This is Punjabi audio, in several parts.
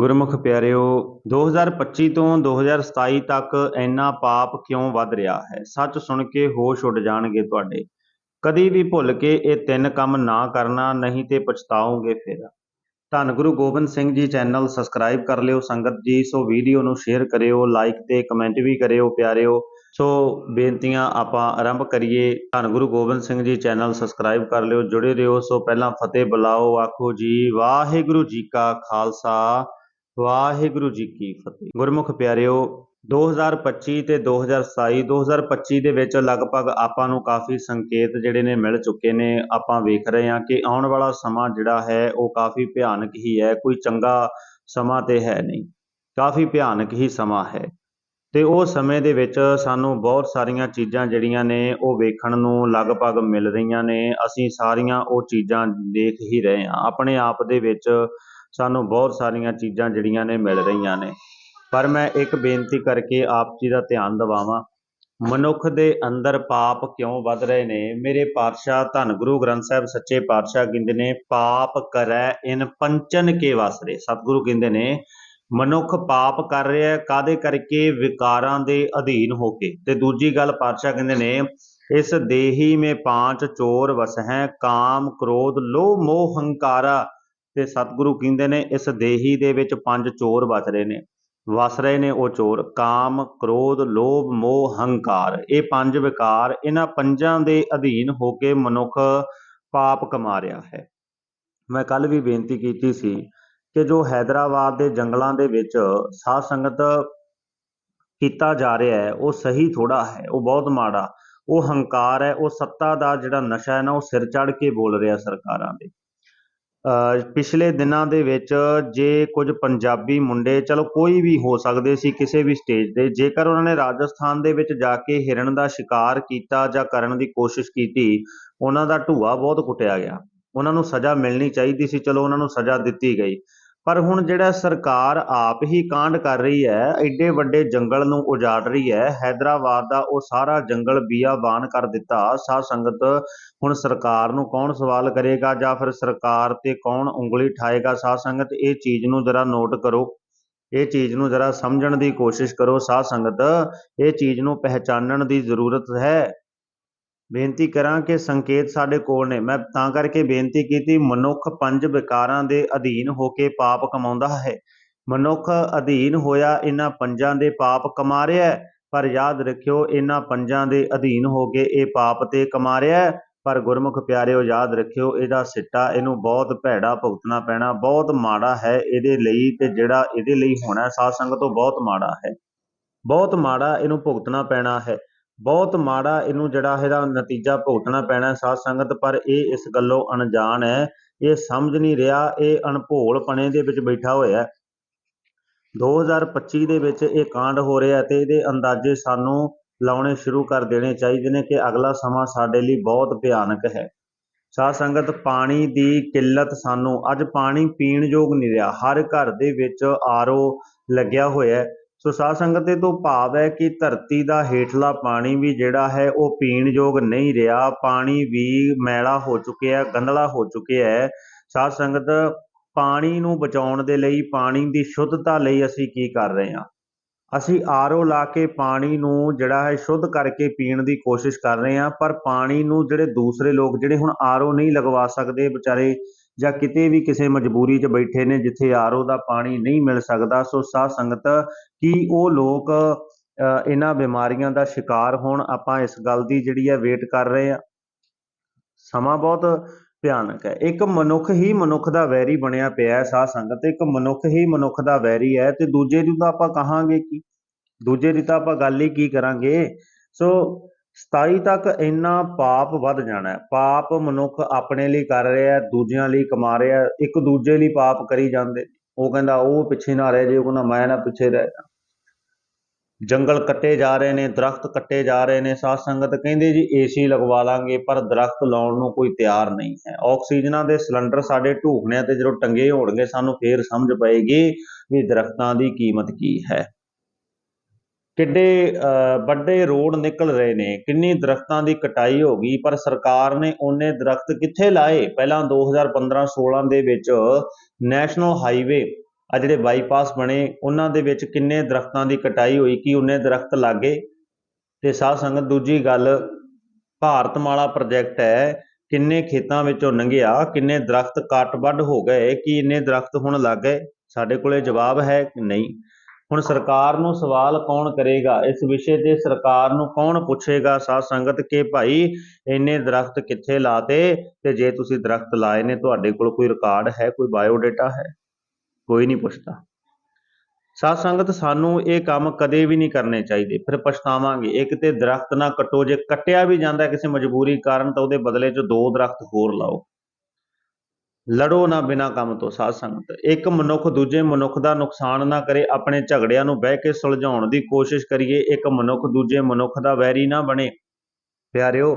ਗੁਰਮੁਖ ਪਿਆਰਿਓ 2025 ਤੋਂ 2027 ਤੱਕ ਇੰਨਾ ਪਾਪ ਕਿਉਂ ਵੱਧ ਰਿਹਾ ਹੈ? ਸੱਚ ਸੁਣ ਕੇ ਹੋਸ਼ ਉੱਡ ਜਾਣਗੇ ਤੁਹਾਡੇ। ਕਦੀ ਵੀ ਭੁੱਲ ਕੇ ਇਹ ਤਿੰਨ ਕੰਮ ਨਾ ਕਰਨਾ, ਨਹੀਂ ਤੇ ਪਛਤਾਓਗੇ ਫਿਰ। ਧੰਨ ਗੁਰੂ ਗੋਬਿੰਦ ਸਿੰਘ ਜੀ ਚੈਨਲ ਸਬਸਕ੍ਰਾਈਬ ਕਰ ਲਿਓ, ਸੰਗਤ ਜੀ, ਸੋ ਵੀਡੀਓ ਨੂੰ ਸ਼ੇਅਰ ਕਰਿਓ ਲਾਈਕ ਤੇ ਕਮੈਂਟ ਵੀ ਕਰਿਓ ਪਿਆਰਿਓ। ਸੋ ਬੇਨਤੀਆਂ ਆਪਾਂ ਆਰੰਭ ਕਰੀਏ। ਧੰਨ ਗੁਰੂ ਗੋਬਿੰਦ ਸਿੰਘ ਜੀ ਚੈਨਲ ਸਬਸਕ੍ਰਾਈਬ ਕਰ ਲਿਓ, ਜੁੜੇ ਰਹੋ। ਸੋ ਪਹਿਲਾਂ ਫਤਿਹ ਬੁਲਾਓ, ਆਖੋ ਜੀ, ਵਾਹਿਗੁਰੂ ਜੀ ਕਾ ਖਾਲਸਾ। ਵਾਹਿਗੁਰੂ ਜੀ ਕੀ ਫਤਿਹ। ਗੁਰਮੁਖ ਪਿਆਰਿਓ 2025 ਤੇ 2027 2025 ਦੇ ਵਿੱਚ ਲਗਭਗ ਆਪਾਂ ਨੂੰ ਕਾਫੀ ਸੰਕੇਤ ਜਿਹੜੇ ਨੇ ਮਿਲ ਚੁੱਕੇ ਨੇ। ਆਪਾਂ ਵੇਖ ਰਹੇ ਹਾਂ ਕਿ ਆਉਣ ਵਾਲਾ ਸਮਾਂ ਜਿਹੜਾ ਹੈ, ਉਹ ਕਾਫੀ ਭਿਆਨਕ ਹੀ ਹੈ, ਕੋਈ ਚੰਗਾ ਸਮਾਂ ਤੇ ਹੈ ਨਹੀਂ। ਕਾਫੀ ਭਿਆਨਕ ਹੀ ਸਮਾਂ ਹੈ। ਤੇ ਉਹ ਸਮੇਂ ਦੇ ਵਿੱਚ ਸਾਨੂੰ ਬਹੁਤ ਸਾਰੀਆਂ ਚੀਜ਼ਾਂ ਜਿਹੜੀਆਂ ਨੇ, ਉਹ ਵੇਖਣ ਨੂੰ ਲਗਭਗ ਮਿਲ ਰਹੀਆਂ ਨੇ। ਅਸੀਂ ਸਾਰੀਆਂ ਉਹ ਚੀਜ਼ਾਂ ਦੇਖ ਹੀ ਰਹੇ ਹਾਂ। ਆਪਣੇ ਆਪ ਦੇ ਵਿੱਚ ਸਾਨੂੰ ਬਹੁਤ ਸਾਰੀਆਂ ਚੀਜ਼ਾਂ ਜਿਹੜੀਆਂ ਨੇ ਮਿਲ ਰਹੀਆਂ ਨੇ। ਪਰ ਮੈਂ ਇੱਕ ਬੇਨਤੀ ਕਰਕੇ ਆਪ ਜੀ ਦਾ ਧਿਆਨ ਦਿਵਾਵਾਂ। ਮਨੁੱਖ ਦੇ ਅੰਦਰ ਪਾਪ ਕਿਉਂ ਵੱਧ ਰਹੇ ਨੇ? ਮੇਰੇ ਪਾਤਸ਼ਾਹ ਧੰਨ ਗੁਰੂ ਗ੍ਰੰਥ ਸਾਹਿਬ ਸੱਚੇ ਪਾਤਸ਼ਾਹ ਕਹਿੰਦੇ ਨੇ, ਪਾਪ ਕਰੈ, ਇਨ ਪੰਚਨ ਕੇ ਵਾਸਰੇ। ਸਤਿਗੁਰੂ ਕਹਿੰਦੇ ਨੇ, ਮਨੁੱਖ ਪਾਪ ਕਰ ਰਿਹਾ ਹੈ ਕਾਦੇ ਕਰਕੇ? ਵਿਕਾਰਾਂ ਦੇ ਅਧੀਨ ਹੋ ਕੇ। ਤੇ ਦੂਜੀ ਗੱਲ ਪਾਤਸ਼ਾਹ ਕਹਿੰਦੇ ਨੇ, ਇਸ ਦੇਹੀ ਮੇ ਪਾਂਚ ਚੋਰ ਵਸਹਿ, ਕਾਮ, ਕ੍ਰੋਧ, ਲੋਭ, ਮੋਹ, ਹੰਕਾਰਾ ਤੇ ਸਤਿਗੁਰੂ ਕਹਿੰਦੇ ਨੇ, ਇਸ ਦੇਹੀ ਦੇ ਵਿੱਚ ਪੰਜ ਚੋਰ ਵਸ ਰਹੇ ਨੇ। ਵਸ ਰਹੇ ਨੇ ਉਹ ਚੋਰ, ਕਾਮ, ਕ੍ਰੋਧ, ਲੋਭ, ਮੋਹ, ਹੰਕਾਰ। ਇਹ ਪੰਜ ਵਿਕਾਰ ਇਹਨਾਂ ਪੰਜਾਂ ਦੇ ਅਧੀਨ ਹੋ ਕੇ ਮਨੁੱਖ ਪਾਪ ਕਮਾ ਰਿਹਾ ਹੈ। ਮੈਂ ਕੱਲ ਵੀ ਬੇਨਤੀ ਕੀਤੀ ਸੀ ਕਿ ਜੋ ਹੈਦਰਾਬਾਦ ਦੇ ਜੰਗਲਾਂ ਦੇ ਵਿੱਚ ਸਾਧ ਸੰਗਤ ਕੀਤਾ ਜਾ ਰਿਹਾ ਹੈ, ਉਹ ਸਹੀ ਥੋੜਾ ਹੈ, ਉਹ ਬਹੁਤ ਮਾੜਾ। ਉਹ ਹੰਕਾਰ ਹੈ, ਉਹ ਸੱਤਾ ਦਾ ਜਿਹੜਾ ਨਸ਼ਾ ਹੈ ਨਾ, ਉਹ ਸਿਰ ਚੜ ਕੇ ਬੋਲ ਰਿਹਾ ਸਰਕਾਰਾਂ ਦੇ। ਪਿਛਲੇ ਦਿਨਾਂ ਦੇ ਵਿੱਚ ਜੇ ਕੁਝ ਪੰਜਾਬੀ ਮੁੰਡੇ, ਚਲੋ ਕੋਈ ਵੀ ਹੋ ਸਕਦੇ ਸੀ ਕਿਸੇ ਵੀ ਸਟੇਜ ਦੇ, ਜੇਕਰ ਉਹਨਾਂ ਨੇ ਰਾਜਸਥਾਨ ਦੇ ਵਿੱਚ ਜਾ ਕੇ ਹਿਰਨ ਦਾ ਸ਼ਿਕਾਰ ਕੀਤਾ ਜਾਂ ਕਰਨ ਦੀ ਕੋਸ਼ਿਸ਼ ਕੀਤੀ, ਉਹਨਾਂ ਦਾ ਢੂਆ ਬਹੁਤ ਕੁੱਟਿਆ ਗਿਆ। ਉਹਨਾਂ ਨੂੰ ਸਜ਼ਾ ਮਿਲਣੀ ਚਾਹੀਦੀ ਸੀ, ਚਲੋ ਉਹਨਾਂ ਨੂੰ ਸਜ਼ਾ ਦਿੱਤੀ ਗਈ। ਪਰ ਹੁਣ ਜਿਹੜਾ ਸਰਕਾਰ ਆਪ ਹੀ ਕਾਂਡ ਕਰ ਰਹੀ ਹੈ, ਐਡੇ ਵੱਡੇ ਜੰਗਲ ਨੂੰ ਉਜਾੜ ਰਹੀ ਹੈ ਹైదరాబాద్ ਦਾ ਉਹ ਸਾਰਾ ਜੰਗਲ ਬੀਆਬਾਨ ਕਰ ਦਿੱਤਾ। ਸਾਧ ਸੰਗਤ ਹੁਣ ਸਰਕਾਰ ਨੂੰ ਕੌਣ ਸਵਾਲ ਕਰੇਗਾ ਜਾਂ ਫਿਰ ਸਰਕਾਰ ਤੇ ਕੌਣ ਉਂਗਲੀ ਠਾਏਗਾ ਸਾਧ ਸੰਗਤ? ਇਹ ਚੀਜ਼ ਨੂੰ ਜ਼ਰਾ ਨੋਟ ਕਰੋ। ਇਹ ਚੀਜ਼ ਨੂੰ ਜ਼ਰਾ ਸਮਝਣ ਦੀ ਕੋਸ਼ਿਸ਼ ਕਰੋ ਸਾਧ ਸੰਗਤ। ਇਹ ਚੀਜ਼ ਨੂੰ ਪਹਿਚਾਨਣ ਦੀ ਜ਼ਰੂਰਤ ਹੈ। ਬੇਨਤੀ ਕਰਾਂ ਕਿ ਸੰਕੇਤ ਸਾਡੇ ਕੋਲ ਨੇ। ਮੈਂ ਤਾਂ ਕਰਕੇ ਬੇਨਤੀ ਕੀਤੀ, ਮਨੁੱਖ ਪੰਜ ਵਿਕਾਰਾਂ ਦੇ ਅਧੀਨ ਹੋ ਕੇ ਪਾਪ ਕਮਾਉਂਦਾ ਹੈ। ਮਨੁੱਖ ਅਧੀਨ ਹੋਇਆ ਇਹਨਾਂ ਪੰਜਾਂ ਦੇ ਪਾਪ ਕਮਾ ਰਿਹਾ ਪਰ ਯਾਦ ਰੱਖਿਓ, ਇਹਨਾਂ ਪੰਜਾਂ ਦੇ ਅਧੀਨ ਹੋ ਕੇ ਇਹ ਪਾਪ ਤੇ ਕਮਾ ਰਿਹਾ ਪਰ ਗੁਰਮੁਖ ਪਿਆਰਿਓ, ਯਾਦ ਰੱਖਿਓ, ਇਹਦਾ ਸਿੱਟਾ, ਇਹਨੂੰ ਬਹੁਤ ਭੈੜਾ ਭੁਗਤਣਾ ਪੈਣਾ, ਬਹੁਤ ਮਾੜਾ ਹੈ ਇਹਦੇ ਲਈ ਤੇ ਜਿਹੜਾ ਇਹਦੇ ਲਈ ਹੋਣਾ ਸਾਧ ਸੰਗਤ ਤੋਂ ਬਹੁਤ ਮਾੜਾ ਹੈ। ਬਹੁਤ ਮਾੜਾ ਇਹਨੂੰ ਭੁਗਤਣਾ ਪੈਣਾ ਹੈ, ਬਹੁਤ ਮਾੜਾ ਇਹਨੂੰ ਜਿਹੜਾ ਇਹਦਾ ਨਤੀਜਾ ਭੁਗਤਣਾ ਪੈਣਾ ਸਾਧ ਸੰਗਤ, ਪਰ ਇਹ ਇਸ ਗੱਲੋਂ ਅਣਜਾਣ ਹੈ, ਇਹ ਸਮਝ ਨਹੀਂ ਰਿਹਾ, ਇਹ ਅਣਭੋਲ ਪਣੇ ਦੇ ਵਿੱਚ ਬੈਠਾ ਹੋਇਆ 2025 ਦੇ ਵਿੱਚ ਇਹ ਕਾਂਡ ਹੋ ਰਿਹਾ ਤੇ ਇਹਦੇ ਅੰਦਾਜ਼ੇ ਸਾਨੂੰ ਲਾਉਣੇ ਸ਼ੁਰੂ ਕਰ ਦੇਣੇ ਚਾਹੀਦੇ ਨੇ ਕਿ ਅਗਲਾ ਸਮਾਂ ਸਾਡੇ ਲਈ ਬਹੁਤ ਭਿਆਨਕ ਹੈ। ਸਾਧ ਸੰਗਤ, ਪਾਣੀ ਦੀ ਕਿੱਲਤ ਸਾਨੂੰ, ਅੱਜ ਪਾਣੀ ਪੀਣ ਯੋਗ ਨਹੀਂ ਰਿਹਾ। ਹਰ ਘਰ ਦੇ ਵਿੱਚ ਆਰਓ ਲੱਗਿਆ ਹੋਇਆ ਸੋ ਸਾਧ ਸੰਗਤ ਦੇ ਤੋਂ ਭਾਵ ਹੈ ਕਿ ਧਰਤੀ ਦਾ ਹੇਠਲਾ ਪਾਣੀ ਵੀ ਜਿਹੜਾ ਹੈ, ਉਹ ਪੀਣ ਯੋਗ ਨਹੀਂ ਰਿਹਾ। ਪਾਣੀ ਵੀ ਮੈਲਾ ਹੋ ਚੁੱਕਿਆ ਗੰਦਲਾ ਹੋ ਚੁੱਕਿਆ ਹੈ। ਸਾਧ ਸੰਗਤ, ਪਾਣੀ ਨੂੰ ਬਚਾਉਣ ਦੇ ਲਈ, ਪਾਣੀ ਦੀ ਸ਼ੁੱਧਤਾ ਲਈ ਅਸੀਂ ਕੀ ਕਰ ਰਹੇ ਹਾਂ? ਅਸੀਂ ਆਰ ਓ ਲਾ ਕੇ ਪਾਣੀ ਨੂੰ ਜਿਹੜਾ ਹੈ ਸ਼ੁੱਧ ਕਰਕੇ ਪੀਣ ਦੀ ਕੋਸ਼ਿਸ਼ ਕਰ ਰਹੇ ਹਾਂ, ਪਰ ਪਾਣੀ ਨੂੰ ਜਿਹੜੇ ਦੂਸਰੇ ਲੋਕ ਜਿਹੜੇ ਹੁਣ ਆਰ ਓ ਨਹੀਂ ਲਗਵਾ ਸਕਦੇ ਵਿਚਾਰੇ ਜਾਂ ਕਿਤੇ ਵੀ ਕਿਸੇ ਮਜਬੂਰੀ 'ਚ ਬੈਠੇ ਨੇ ਜਿੱਥੇ ਆਰ ਓ ਦਾ ਪਾਣੀ ਨਹੀਂ ਮਿਲ ਸਕਦਾ, ਸੋ ਸਾਧ ਸੰਗਤ ਕੀ ਉਹ ਲੋਕ ਇਹਨਾਂ ਬਿਮਾਰੀਆਂ ਦਾ ਸ਼ਿਕਾਰ ਹੋਣ ਆਪਾਂ ਇਸ ਗੱਲ ਦੀ ਜਿਹੜੀ ਹੈ ਵੇਟ ਕਰ ਰਹੇ ਹਾਂ। ਸਮਾਂ ਬਹੁਤ ਭਿਆਨਕ ਹੈ। ਇੱਕ ਮਨੁੱਖ ਹੀ ਮਨੁੱਖ ਦਾ ਵੈਰੀ ਬਣਿਆ ਪਿਆ ਹੈ, ਸਾਧ ਸੰਗਤ ਇੱਕ ਮਨੁੱਖ ਹੀ ਮਨੁੱਖ ਦਾ ਵੈਰੀ ਹੈ ਤੇ ਦੂਜੇ ਦੀ ਤਾਂ ਆਪਾਂ ਕਹਾਂਗੇ ਕੀ? ਦੂਜੇ ਦੀ ਤਾਂ ਆਪਾਂ ਗੱਲ ਹੀ ਕੀ ਕਰਾਂਗੇ? ਸੋ 27 ਤੱਕ ਇੰਨਾ ਪਾਪ ਵੱਧ ਜਾਣਾ ਹੈ। ਪਾਪ ਮਨੁੱਖ ਆਪਣੇ ਲਈ ਕਰ ਰਿਹਾ ਹੈ, ਦੂਜਿਆਂ ਲਈ ਕਮਾ ਰਿਹਾ ਇੱਕ ਦੂਜੇ ਲਈ ਪਾਪ ਕਰੀ ਜਾਂਦੇ। ਉਹ ਕਹਿੰਦਾ, ਉਹ ਪਿੱਛੇ ਨਾ ਰਹਿ ਜੇ ਉਹ ਕਹਿੰਦਾ, ਮੈਂ ਨਾ ਪਿੱਛੇ ਰਹਿ ਜਾ। ਜੰਗਲ ਕੱਟੇ ਜਾ ਰਹੇ ਨੇ, ਦਰਖਤ ਕੱਟੇ ਜਾ ਰਹੇ ਨੇ। ਸਾਧ ਸੰਗਤ ਕਹਿੰਦੇ ਜੀ, ਏਸੀ ਲਗਵਾ ਲਾਂਗੇ, ਪਰ ਦਰਖਤ ਲਾਉਣ ਨੂੰ ਕੋਈ ਤਿਆਰ ਨਹੀਂ ਹੈ। ਆਕਸੀਜਨਾਂ ਦੇ ਸਿਲੰਡਰ ਸਾਡੇ ਢੂਕਣਿਆਂ ਤੇ ਜਦੋਂ ਟੰਗੇ ਹੋਣਗੇ, ਸਾਨੂੰ ਫੇਰ ਸਮਝ ਪਏਗੀ ਵੀ ਦਰਖਤਾਂ ਦੀ ਕੀਮਤ ਕੀ ਹੈ। ਕਿੱਡੇ ਵੱਡੇ ਰੋਡ ਨਿਕਲ ਰਹੇ ਨੇ। ਕਿੰਨੀ ਦਰਖਤਾਂ ਦੀ ਕਟਾਈ ਹੋ ਗਈ, ਪਰ ਸਰਕਾਰ ਨੇ ਉਹਨੇ ਦਰਖਤ ਕਿੱਥੇ ਲਾਏ? ਪਹਿਲਾਂ 2015-16 ਦੇ ਵਿੱਚ ਨੈਸ਼ਨਲ ਹਾਈਵੇ ਆ ਜਿਹੜੇ ਬਾਈਪਾਸ ਬਣੇ, ਉਹਨਾਂ ਦੇ ਵਿੱਚ ਕਿੰਨੇ ਦਰਖਤਾਂ ਦੀ ਕਟਾਈ ਹੋਈ, ਕੀ ਉਹਨੇ ਦਰਖਤ ਲਾਗੇ? ਤੇ ਸਾਧ ਸੰਗਤ, ਦੂਜੀ ਗੱਲ ਭਾਰਤਮਾਲਾ ਪ੍ਰੋਜੈਕਟ ਹੈ, ਕਿੰਨੇ ਖੇਤਾਂ ਵਿੱਚੋਂ ਲੰਘਿਆ, ਕਿੰਨੇ ਦਰਖਤ ਕੱਟ ਵੱਢ ਹੋ ਗਏ, ਕੀ ਇੰਨੇ ਦਰਖਤ ਹੁਣ ਲੱਗ? ਗਏ ਸਾਡੇ ਕੋਲੇ ਜਵਾਬ ਹੈ ਕਿ ਨਹੀਂ। ਹੁਣ ਸਰਕਾਰ ਨੂੰ ਸਵਾਲ ਕੌਣ ਕਰੇਗਾ? ਇਸ ਵਿਸ਼ੇ ਤੇ ਸਰਕਾਰ ਨੂੰ ਕੌਣ ਪੁੱਛੇਗਾ? ਸਾਧ ਸੰਗਤ ਕਿ ਭਾਈ, ਇੰਨੇ ਦਰਖਤ ਕਿੱਥੇ ਲਾਤੇ? ਤੇ ਜੇ ਤੁਸੀਂ ਦਰਖਤ ਲਾਏ ਨੇ, ਤੁਹਾਡੇ ਕੋਲ ਕੋਈ ਰਿਕਾਰਡ ਹੈ, ਕੋਈ ਬਾਇਓਡਾਟਾ ਹੈ? ਕੋਈ ਨਹੀਂ ਪੁੱਛਦਾ। ਸਾਧ ਸੰਗਤ, ਸਾਨੂੰ ਇਹ ਕੰਮ ਕਦੇ ਵੀ ਨਹੀਂ ਕਰਨੇ ਚਾਹੀਦੇ। ਫਿਰ ਪਛਤਾਵਾਂਗੇ। ਇੱਕ ਤੇ ਦਰਖਤ ਨਾ ਕੱਟੋ। ਜੇ ਕੱਟਿਆ ਵੀ ਜਾਂਦਾ ਕਿਸੇ ਮਜਬੂਰੀ ਕਾਰਨ, ਤਾਂ ਉਹਦੇ ਬਦਲੇ 'ਚ ਦੋ ਦਰਖਤ ਹੋਰ ਲਾਓ। ਲੜੋ ਨਾ ਬਿਨਾ ਕੰਮ ਤੋਂ, ਸਾਧ ਸੰਗਤ। ਇੱਕ ਮਨੁੱਖ ਦੂਜੇ ਮਨੁੱਖ ਦਾ ਨੁਕਸਾਨ ਨਾ ਕਰੇ। ਆਪਣੇ ਝਗੜਿਆਂ ਨੂੰ ਬਹਿ ਕੇ ਸੁਲਝਾਉਣ ਦੀ ਕੋਸ਼ਿਸ਼ ਕਰੀਏ। ਇੱਕ ਮਨੁੱਖ ਦੂਜੇ ਮਨੁੱਖ ਦਾ ਵੈਰੀ ਨਾ ਬਣੇ। ਪਿਆਰਿਓ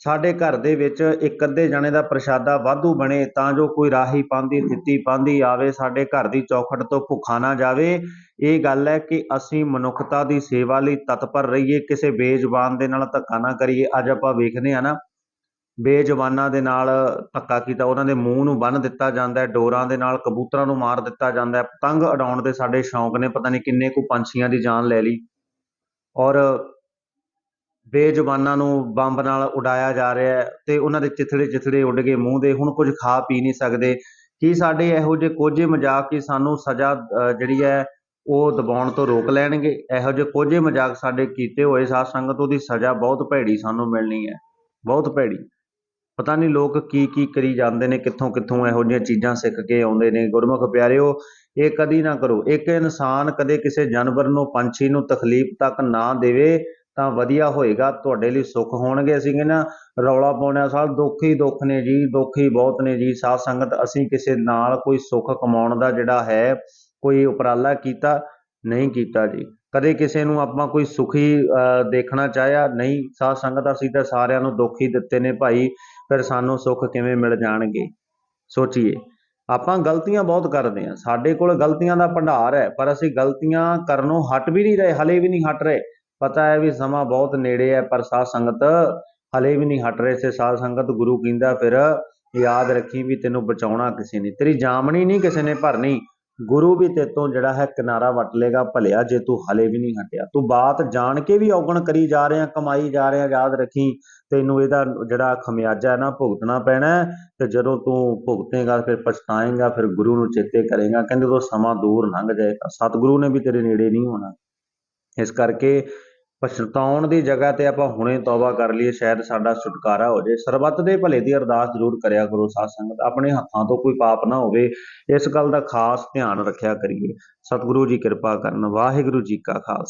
ਸਾਡੇ ਘਰ ਦੇ ਵਿੱਚ ਇੱਕ ਅੱਧੇ ਜਣੇ ਦਾ ਪ੍ਰਸ਼ਾਦਾ ਵਾਧੂ ਬਣੇ ਤਾਂ ਜੋ ਕੋਈ ਰਾਹੀ ਪਾਂਦੀ ਦਿੱਤੀ ਪਾਂਦੀ ਆਵੇ, ਸਾਡੇ ਘਰ ਦੀ ਚੌਖਟ ਤੋਂ ਭੁੱਖਾ ਨਾ ਜਾਵੇ। ਇਹ ਗੱਲ ਹੈ ਕਿ ਅਸੀਂ ਮਨੁੱਖਤਾ ਦੀ ਸੇਵਾ ਲਈ ਤਤਪਰ ਰਹੀਏ, ਕਿਸੇ ਬੇਜ਼ੁਬਾਨ ਦੇ ਨਾਲ ਧੱਕਾ ਨਾ ਕਰੀਏ। ਅੱਜ ਆਪਾਂ ਵੇਖਦੇ ਆ ਨਾ, ਬੇਜ਼ੁਬਾਨਾਂ ਦੇ ਨਾਲ ਧੱਕਾ ਕੀਤਾ, ਉਹਨਾਂ ਦੇ ਮੂੰਹ ਨੂੰ ਬੰਨ ਦਿੱਤਾ ਜਾਂਦਾ ਹੈ, ਡੋਰਾਂ ਦੇ ਨਾਲ ਕਬੂਤਰਾਂ ਨੂੰ ਮਾਰ ਦਿੱਤਾ ਜਾਂਦਾ ਹੈ। ਪਤੰਗ ਉਡਾਉਣ ਦੇ ਸਾਡੇ ਸ਼ੌਂਕ ਨੇ, ਪਤਾ ਨਹੀਂ ਕਿੰਨੇ ਕੁ ਪੰਛੀਆਂ ਦੀ ਜਾਨ ਲੈ ਲਈ। ਔਰ ਬੇਜ਼ੁਬਾਨਾਂ ਨੂੰ ਬੰਬ ਨਾਲ ਉਡਾਇਆ ਜਾ ਰਿਹਾ ਹੈ ਤੇ ਉਹਨਾਂ ਦੇ ਚਿਥੜੇ ਚਿਥੜੇ ਉੱਡ ਗਏ ਮੂੰਹ ਦੇ ਹੁਣ ਕੁਝ ਖਾ ਪੀ ਨਹੀਂ ਸਕਦੇ। ਕੀ ਸਾਡੇ ਇਹੋ ਜਿਹੇ ਕੋਝੇ ਮਜ਼ਾਕ ਹੀ ਸਾਨੂੰ ਸਜ਼ਾ ਅ, ਜਿਹੜੀ ਹੈ ਉਹ ਦਬਾਉਣ ਤੋਂ ਰੋਕ ਲੈਣਗੇ? ਇਹੋ ਜਿਹੇ ਕੋਝੇ ਮਜ਼ਾਕ ਸਾਡੇ ਕੀਤੇ ਹੋਏ ਸਾਧ ਸੰਗਤ ਉਹਦੀ ਸਜ਼ਾ ਬਹੁਤ ਭੈੜੀ ਸਾਨੂੰ ਮਿਲਣੀ ਹੈ। ਬਹੁਤ ਭੈੜੀ। ਪਤਾ ਨਹੀਂ ਲੋਕ ਕੀ ਕੀ ਕਰੀ ਜਾਂਦੇ ਨੇ ਕਿੱਥੋਂ ਕਿੱਥੋਂ ਇਹੋ ਜਿਹੀਆਂ ਚੀਜ਼ਾਂ ਸਿੱਖ ਕੇ ਆਉਂਦੇ ਨੇ। ਗੁਰਮੁਖ ਪਿਆਰਿਓ ਇਹ ਕਦੀ ਨਾ ਕਰੋ। ਇੱਕ ਇਨਸਾਨ ਕਦੇ ਕਿਸੇ ਜਾਨਵਰ ਨੂੰ ਪੰਛੀ ਨੂੰ ਤਕਲੀਫ ਤੱਕ ਨਾ ਦੇਵੇ। ਤਾਂ ਵਧੀਆ ਹੋਏਗਾ, ਤੁਹਾਡੇ ਲਈ ਸੁੱਖ ਹੋਣਗੇ ਅਸੀਂ ਕਹਿੰਦੇ ਨਾ। ਰੌਲਾ ਪਾਉਣਾ ਸਾਲ ਦੁੱਖ ਹੀ ਦੁੱਖ ਨੇ ਜੀ, ਦੁੱਖ ਹੀ ਬਹੁਤ ਨੇ ਜੀ। ਸਾਧ ਸੰਗਤ, ਅਸੀਂ ਕਿਸੇ ਨਾਲ ਕੋਈ ਸੁੱਖ ਕਮਾਉਣ ਦਾ ਜਿਹੜਾ ਹੈ, ਕੋਈ ਉਪਰਾਲਾ ਕੀਤਾ, ਨਹੀਂ ਕੀਤਾ ਜੀ। ਕਦੇ ਕਿਸੇ ਨੂੰ ਆਪਾਂ ਕੋਈ ਸੁਖੀ ਦੇਖਣਾ ਚਾਹਿਆ? ਨਹੀਂ, ਸਾਧ ਸੰਗਤ, ਅਸੀਂ ਤਾਂ ਸਾਰਿਆਂ ਨੂੰ ਦੁੱਖ ਹੀ ਦਿੱਤੇ ਨੇ ਭਾਈ। ਫਿਰ ਸਾਨੂੰ ਸੁੱਖ ਕਿਵੇਂ ਮਿਲ ਜਾਣਗੇ? ਸੋਚੀਏ। ਆਪਾਂ ਗਲਤੀਆਂ ਬਹੁਤ ਕਰਦੇ ਹਾਂ। ਸਾਡੇ ਕੋਲ ਗਲਤੀਆਂ ਦਾ ਭੰਡਾਰ ਹੈ, ਪਰ ਅਸੀਂ ਗਲਤੀਆਂ ਕਰਨੋਂ ਹਟ ਵੀ ਨਹੀਂ ਰਹੇ, ਹਲੇ ਵੀ ਨਹੀਂ ਹਟ ਰਹੇ। ਪਤਾ ਹੈ ਵੀ ਸਮਾਂ ਬਹੁਤ ਨੇੜੇ ਹੈ, ਪਰ ਸਾਧ ਸੰਗਤ ਹਲੇ ਵੀ ਨਹੀਂ ਹਟ ਰਹੇ ਸੇ। ਸਾਧ ਸੰਗਤ ਗੁਰੂ ਕਹਿੰਦਾ ਫਿਰ ਯਾਦ ਰੱਖੀ ਵੀ ਤੈਨੂੰ ਬਚਾਉਣਾ ਕਿਸੇ ਨੇ। ਤੇਰੀ ਜਾਮਣੀ ਨਹੀਂ ਕਿਸੇ ਨੇ ਭਰਨੀ। ਗੁਰੂ ਵੀ ਤੇਤੋਂ ਜਿਹੜਾ ਹੈ ਕਿਨਾਰਾ ਵੱਟ ਲੇਗਾ। ਭਲਿਆ ਜੇ ਤੂੰ ਹਲੇ ਵੀ ਨਹੀਂ ਹਟਿਆ। ਤੂੰ ਬਾਤ ਜਾਣ ਕੇ ਵੀ ਔਗਣ ਕਰੀ ਜਾ ਰਿਹਾ, ਕਮਾਈ ਜਾ ਰਿਹਾ, ਯਾਦ ਰੱਖੀ। ਤੈਨੂੰ ਇਹਦਾ ਜਿਹੜਾ ਖਮਿਆਜਾ ਹੈ ਨਾ, ਭੁਗਤਣਾ ਪੈਣਾ ਤੇ ਜਦੋਂ ਤੂੰ ਭੁਗਤੇਗਾ, ਫਿਰ ਪਛਤਾਏਗਾ, ਫਿਰ ਗੁਰੂ ਨੂੰ ਚੇਤੇ ਕਰੇਗਾ। ਕਹਿੰਦੇ ਉਹ ਸਮਾਂ ਦੂਰ ਲੰਘ ਜਾਏਗਾ। ਸਤਿਗੁਰੂ ਨੇ ਵੀ ਤੇਰੇ ਨੇੜੇ ਨਹੀਂ ਹੋਣਾ। ਇਸ ਕਰਕੇ ਪਛਤਾਉਣ ਦੀ ਜਗ੍ਹਾ ਤੇ ਆਪਾਂ ਹੁਣੇ ਤੌਬਾ ਕਰ ਲਈਏ, ਸ਼ਾਇਦ ਸਾਡਾ ਛੁਟਕਾਰਾ ਹੋ ਜਾਏ। ਸਰਬੱਤ ਦੇ ਭਲੇ ਦੀ ਅਰਦਾਸ ਜ਼ਰੂਰ ਕਰਿਆ ਕਰੋ, ਸਾਧ ਸੰਗਤ। ਆਪਣੇ ਹੱਥਾਂ ਤੋਂ ਕੋਈ ਪਾਪ ਨਾ ਹੋਵੇ, ਇਸ ਗੱਲ ਦਾ ਖਾਸ ਧਿਆਨ ਰੱਖਿਆ ਕਰੀਏ। ਸਤਿਗੁਰੂ ਜੀ ਕਿਰਪਾ ਕਰਨ, ਵਾਹਿਗੁਰੂ ਜੀ ਕਾ ਖਾਲਸਾ।